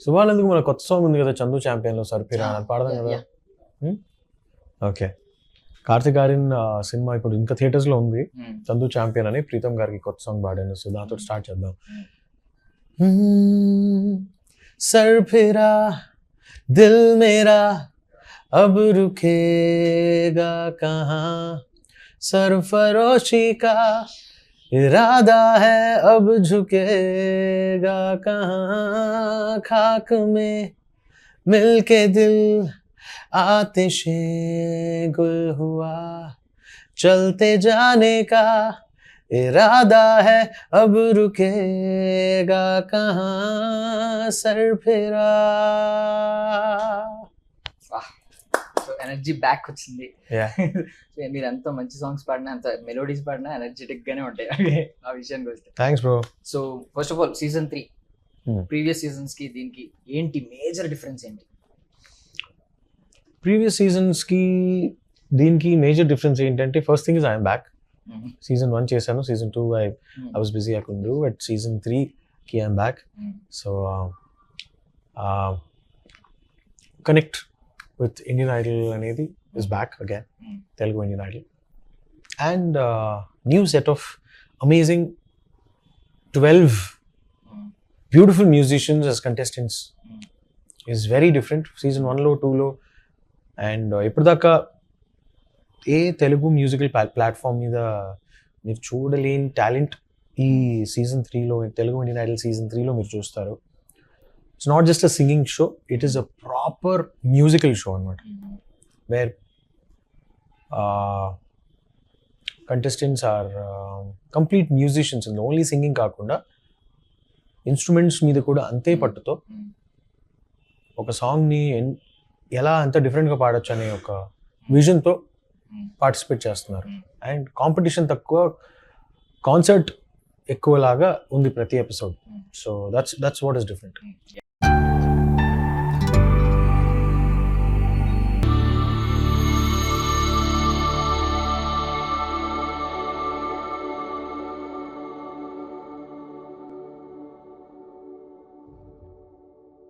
శుభానందుకు మన కొత్త సాంగ్ ఉంది కదా చందు ఛాంపియన్ లో సరిపిరా అది పాడదాం Yeah, కదా yeah. ఓకే కార్తిక్ ఆర్యన్ ఆ, సినిమా ఇప్పుడు ఇంకా థియేటర్స్ లో ఉంది Hmm. చందు ఛాంపియన్ అని ప్రీతం గారికి కొత్త సాంగ్ పాడాను సో దాంతో స్టార్ట్ చేద్దాం సర్ ఫిరా దిల్ మేరా अब रुकेगा कहाँ सरफरोशी का इरादा है अब झुकेगा कहाँ खाक में? मिलके दिल आतिशे गुल हुआ। चलते जाने का इरादा है अब रुकेगा कहाँ? सर फिरा। ఎనర్జీ బ్యాక్ వచ్చింది. మీరు ఎంత మంచి సాంగ్స్ పాడినా అంత మెలోడీస్ పాడినా ఎనర్జెటిక్ గానే ఉంటాయి. ఆ విషయానికి వస్తే. Thanks bro so first of all season three. Previous సీజన్స్కి దీనికి ఏంటి మేజర్ డిఫరెన్స్ ఏంటి? ప్రీవియస్ సీజన్స్కి దీనికి మేజర్ డిఫరెన్స్ ఏంటంటే first thing is I'm back. Season one చేశాను. Season two I. I was busy I could but season త్రీకి I'm back. So connect with Indian Idol అనేది is back again Hmm. Telugu Indian Idol and new set of amazing twelve Hmm. Beautiful musicians contestants Hmm. Is very different season వన్లో టూలో and ఇప్పటిదాకా ఏ Telugu musical platform మీద మీరు చూడలేని talent ఈ season త్రీలో Telugu Indian Idol season త్రీలో మీరు చూస్తారు it's not just a singing show it is a proper musical show అనమాట. Where contestants are complete musicians only singing కాకుండా ఇన్స్ట్రుమెంట్స్ మీద కూడా అంతే పట్టుతో Hmm. ఒక సాంగ్ని ఎలా అంత డిఫరెంట్గా పాడొచ్చు అనే ఒక విజన్తో. పార్టిసిపేట్ చేస్తున్నారు Hmm. అండ్ కాంపిటీషన్ తక్కువ కాన్సర్ట్ ఎక్కువలాగా ఉంది ప్రతి episode. So that's that's what is different.